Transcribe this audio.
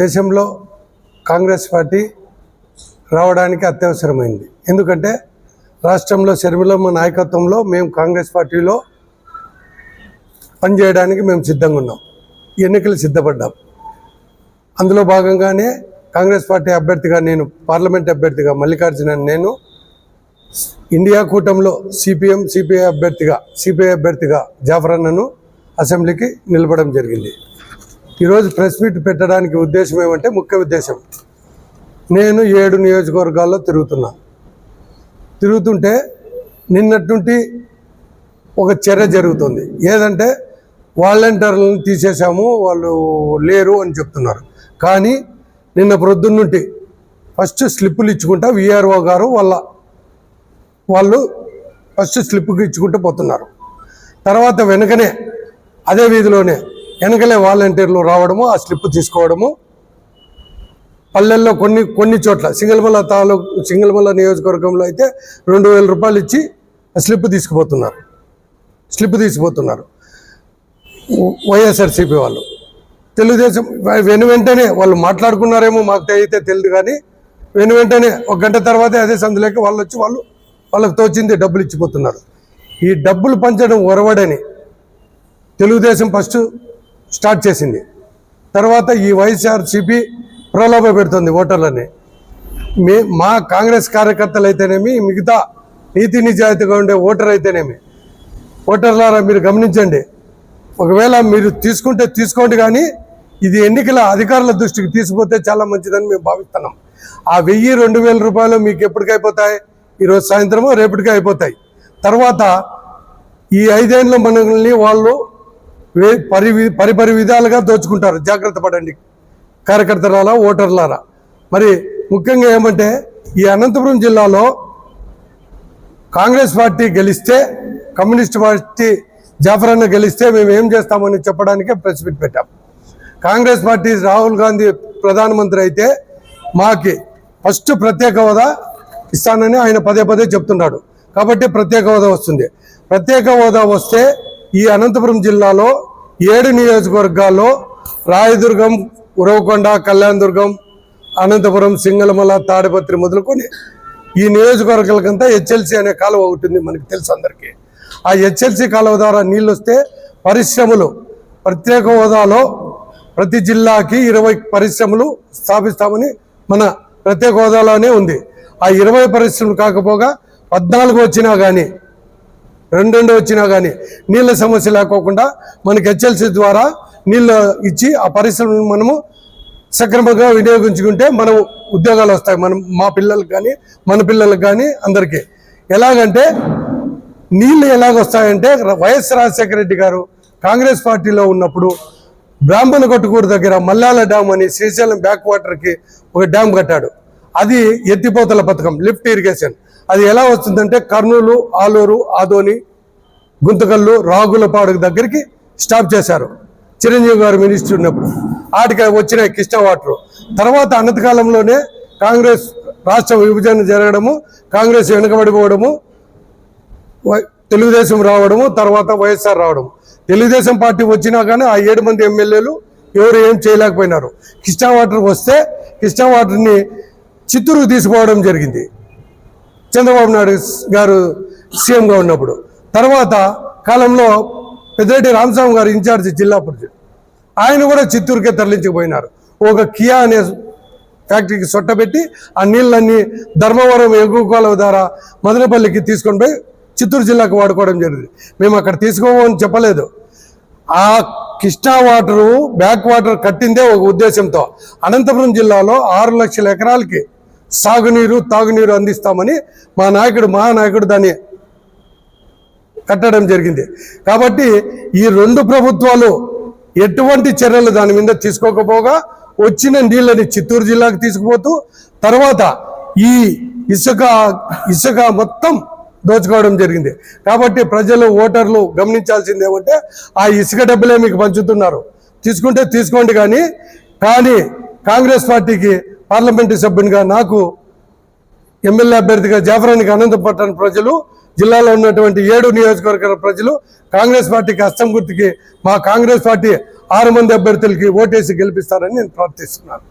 దేశంలో కాంగ్రెస్ పార్టీ రావడానికి అత్యవసరమైంది. ఎందుకంటే రాష్ట్రంలో శర్మిలమ్మ నాయకత్వంలో మేము కాంగ్రెస్ పార్టీలో పనిచేయడానికి మేము సిద్ధంగా ఉన్నాం. ఎన్నికలు సిద్ధపడ్డాం. అందులో భాగంగానే కాంగ్రెస్ పార్టీ అభ్యర్థిగా నేను పార్లమెంట్ అభ్యర్థిగా మల్లికార్జున నేను ఇండియా కూటమిలో సిపిఎం సిపిఐ అభ్యర్థిగా సిపిఐ అభ్యర్థిగా జాఫర్ అన్నను అసెంబ్లీకి నిలబడం జరిగింది. ఈరోజు ప్రెస్ మీట్ పెట్టడానికి ఉద్దేశం ఏమంటే ముఖ్య ఉద్దేశం. నేను ఏడు నియోజకవర్గాల్లో తిరుగుతున్నా. తిరుగుతుంటే నిన్నటి ఒక చర్య జరుగుతుంది. ఏదంటే వాలంటీర్లను తీసేసాము వాళ్ళు లేరు అని చెప్తున్నారు. కానీ నిన్న ప్రొద్దున్న నుండి ఫస్ట్ స్లిప్పులు ఇచ్చుకుంటా విఆర్ఓ గారు వాళ్ళ వాళ్ళు ఫస్ట్ స్లిప్కి ఇచ్చుకుంటూ పోతున్నారు. తర్వాత వెనకనే అదే వీధిలోనే వెనకలే వాలంటీర్లు రావడము ఆ స్లిప్ తీసుకోవడము. పల్లెల్లో కొన్ని కొన్ని చోట్ల సింగల్మల్ల తాలూకు సింగల్మల్ల నియోజకవర్గంలో అయితే రెండు వేల రూపాయలు ఇచ్చి ఆ స్లిప్ తీసుకుపోతున్నారు. స్లిప్ తీసుకుపోతున్నారు. వైఎస్ఆర్సీపీ వాళ్ళు. తెలుగుదేశం వెను వెంటనే వాళ్ళు మాట్లాడుకున్నారేమో మాకు అయితే తెలియదు కానీ వెను వెంటనే ఒక గంట తర్వాతే అదే సందులేక వాళ్ళు వచ్చి వాళ్ళు వాళ్ళకి తోచింది డబ్బులు ఇచ్చిపోతున్నారు. ఈ డబ్బులు పంచడం ఒరవడని తెలుగుదేశం ఫస్ట్ స్టార్ట్ చేసింది. తర్వాత ఈ వైఎస్ఆర్సీపీ ప్రలోభ పెడుతుంది ఓటర్లని. మే మా కాంగ్రెస్ కార్యకర్తలు అయితేనేమి మిగతా నీతి నిజాయితీగా ఉండే ఓటర్ అయితేనేమి ఓటర్లారా మీరు గమనించండి. ఒకవేళ మీరు తీసుకుంటే తీసుకోండి కానీ ఇది ఎన్నికల అధికారుల దృష్టికి తీసుకుపోతే చాలా మంచిదని మేము భావిస్తున్నాం. ఆ వెయ్యి రెండు వేల రూపాయలు మీకు ఎప్పటికైపోతాయి అయిపోతాయి? ఈరోజు సాయంత్రమో రేపటికి అయిపోతాయి. తర్వాత ఈ ఐదేళ్ళు మనల్ని వాళ్ళు పరి పరిపరి విధాలుగా దోచుకుంటారు. జాగ్రత్త పడండి. కార్యకర్తలారా ఓటర్లారా. మరి ముఖ్యంగా ఏమంటే ఈ అనంతపురం జిల్లాలో కాంగ్రెస్ పార్టీ గెలిస్తే కమ్యూనిస్ట్ పార్టీ జాఫర్ గెలిస్తే మేము ఏం చేస్తామని చెప్పడానికే ప్రెస్ మీట్ పెట్టాం. కాంగ్రెస్ పార్టీ రాహుల్ గాంధీ ప్రధానమంత్రి అయితే మాకి ఫస్ట్ ప్రత్యేక హోదా ఇస్తానని ఆయన పదే పదే చెప్తున్నాడు. కాబట్టి ప్రత్యేక హోదా వస్తుంది. ప్రత్యేక హోదా వస్తే ఈ అనంతపురం జిల్లాలో ఏడు నియోజకవర్గాల్లో రాయదుర్గం ఉరవకొండ కళ్యాణదుర్గం అనంతపురం సింగళమల తాడిపత్రి మొదలుకొని ఈ నియోజకవర్గాలకంతా హెచ్ఎల్సి అనే కాలువ ఒకటి ఉంది మనకి తెలుసు అందరికీ. ఆ హెచ్ఎల్సి కాలువ ద్వారా నీళ్ళు వస్తే పరిశ్రమలు ప్రత్యేక హోదాలో ప్రతి జిల్లాకి ఇరవై పరిశ్రమలు స్థాపిస్తామని మన ప్రత్యేక హోదాలోనే ఉంది. ఆ ఇరవై పరిశ్రమలు కాకపోగా పద్నాలుగు వచ్చినా కానీ రెండు రెండు వచ్చినా కానీ నీళ్ళ సమస్య లేకోకుండా మనకి హెచ్ఎల్సి ద్వారా నీళ్ళు ఇచ్చి ఆ పరిశ్రమను మనము సక్రమంగా వినియోగించుకుంటే మనం ఉద్యోగాలు వస్తాయి. మనం మా పిల్లలకు కానీ మన పిల్లలకు కానీ అందరికీ. ఎలాగంటే నీళ్ళు ఎలాగొస్తాయంటే వైఎస్ రాజశేఖర రెడ్డి గారు కాంగ్రెస్ పార్టీలో ఉన్నప్పుడు బ్రాహ్మణ కొట్టుకూరు దగ్గర మల్లాల డ్యామ్ అని శ్రీశైలం బ్యాక్ వాటర్కి ఒక డ్యామ్ కట్టాడు. అది ఎత్తిపోతల పథకం లిఫ్ట్ ఇరిగేషన్. అది ఎలా వస్తుందంటే కర్నూలు ఆలూరు ఆదోని గుంతకల్లు రాగులపాడు దగ్గరికి స్టాప్ చేశారు. చిరంజీవి గారు మినిస్టర్ ఉన్నప్పుడు. ఆటికి వచ్చిన కృష్ణ వాటర్. తర్వాత అనంతకాలంలోనే కాంగ్రెస్ రాష్ట్ర విభజన జరగడము కాంగ్రెస్ వెనుకబడిపోవడము వై- తెలుగుదేశం రావడము తర్వాత వైఎస్ఆర్ రావడం. తెలుగుదేశం పార్టీ వచ్చినా కానీ ఆ ఏడు మంది ఎమ్మెల్యేలు ఎవరు ఏం చేయలేకపోయినారు. కృష్ణా వాటర్ వస్తే కృష్ణా వాటర్ని చిత్తూరుకు తీసుకోవడం జరిగింది. చంద్రబాబు నాయుడు గారు సీఎంగా ఉన్నప్పుడు. తర్వాత కాలంలో పెద్దిరెడ్డి రామస్వామి గారు ఇన్ఛార్జ్ జిల్లా పరిషత్ ఆయన కూడా చిత్తూరుకే తరలించిపోయినారు ఒక కియా అనే ఫ్యాక్టరీకి సొట్టబెట్టి ఆ నీళ్ళన్నీ ధర్మవరం ఎగువ కాలువ ద్వారా మదనపల్లికి తీసుకొని పోయి చిత్తూరు జిల్లాకు వాడుకోవడం జరిగింది. మేము అక్కడ తీసుకోమని చెప్పలేదు. ఆ కృష్ణా వాటరు బ్యాక్ వాటర్ కట్టిందే ఒక ఉద్దేశంతో అనంతపురం జిల్లాలో ఆరు లక్షల ఎకరాలకి సాగునీరు తాగునీరు అందిస్తామని మా నాయకుడు మహానాయకుడు దాన్ని కట్టడం జరిగింది. కాబట్టి ఈ రెండు ప్రభుత్వాలు ఎటువంటి చర్యలు దాని మీద తీసుకోకపోగా వచ్చిన నీళ్ళని చిత్తూరు జిల్లాకు తీసుకుపోతూ తర్వాత ఈ ఇసుక ఇసుక మొత్తం దోచుకోవడం జరిగింది. కాబట్టి ప్రజలు ఓటర్లు గమనించాల్సింది ఏమంటే ఆ ఇసుక డబ్బులే మీకు పంచుతున్నారు. తీసుకుంటే తీసుకోండి కానీ కానీ కాంగ్రెస్ పార్టీకి పార్లమెంటు సభ్యునిగా నాకు ఎమ్మెల్యే అభ్యర్థిగా జాఫరానికి అనంతం ప్రజలు జిల్లాలో ఉన్నటువంటి ఏడు నియోజకవర్గాల ప్రజలు కాంగ్రెస్ పార్టీకి అస్తం గుర్తుకి మా కాంగ్రెస్ పార్టీ ఆరు మంది అభ్యర్థులకి ఓటేసి గెలిపిస్తారని నేను ప్రార్థిస్తున్నాను.